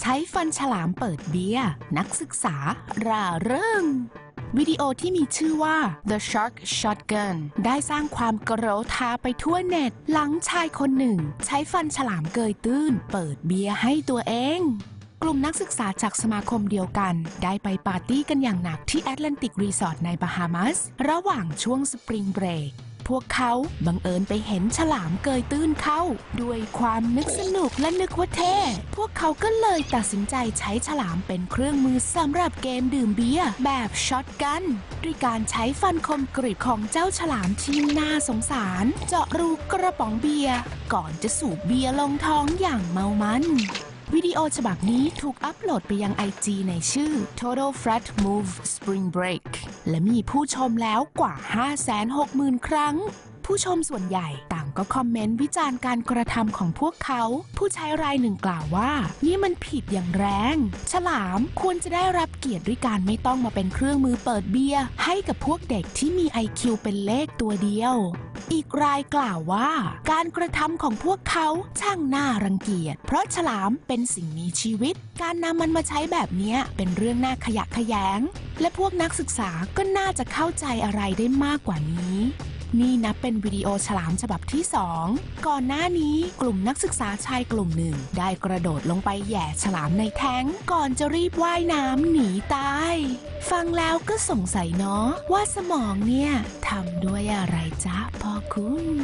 ใช้ฟันฉลามเปิดเบียร์นักศึกษาร่าเริงวิดีโอที่มีชื่อว่า The Shark Shotgun ได้สร้างความกระโรทาไปทั่วเน็ต หลังชายคนหนึ่ง ใช้ฟันฉลามเกยตื้น เปิดเบียร์ให้ตัวเอง กลุ่มนักศึกษาจากสมาคมเดียวกัน ได้ไปปาร์ตี้กันอย่างหนักที่แอตแลนติกรีสอร์ทในบาฮามัส ระหว่างช่วงสปริงเบรก พวกเขาบังเอิญไปเห็นฉลามเกยตื้นเข้า ด้วยความนึกสนุกและนึกว่าเท่ พวกเขาก็เลยตัดสินใจใช้ฉลามเป็นเครื่องมือสำหรับเกมดื่มเบียร์แบบช็อตกันด้วยการใช้ฟันคมกริบของเจ้าฉลามที่น่าสงสาร เจาะรูกระป๋องเบียร์ก่อนจะสูบเบียร์ลงท้องอย่างเมามันวิดีโอฉบับนี้ถูกอัปโหลดไปยัง IG ในชื่อ Total Frat Move Spring Break และมีผู้ชมแล้วกว่า 560,000 ครั้ง ผู้ชมส่วนใหญ่ต่างก็คอมเมนต์วิจารณ์การกระทำของพวกเขา ผู้ใช้รายหนึ่งกล่าวว่า นี่มันผิดอย่างแรง ฉลามควรจะได้รับเกียรติด้วยการไม่ต้องมาเป็นเครื่องมือเปิดเบียร์ให้กับพวกเด็กที่มี IQ เป็นเลขตัวเดียว อีกรายกล่าวว่า การกระทำของพวกเขาช่างน่ารังเกียจ เพราะฉลามเป็นสิ่งมีชีวิต การนำมันมาใช้แบบนี้เป็นเรื่องน่าขยะแขยง และพวกนักศึกษาก็น่าจะเข้าใจอะไรได้มากกว่านี้ นี่นับเป็นวิดีโอฉลามฉบับที่ 2 ก่อนหน้านี้กลุ่มนักศึกษาชายกลุ่มหนึ่ง ได้กระโดดลงไปแหย่ฉลามในแท้ง ก่อนจะรีบว่ายน้ำหนีตาย ฟังแล้วก็สงสัยเนาะว่าสมองเนี่ยทำด้วยอะไรจ๊ะพ่อคุณ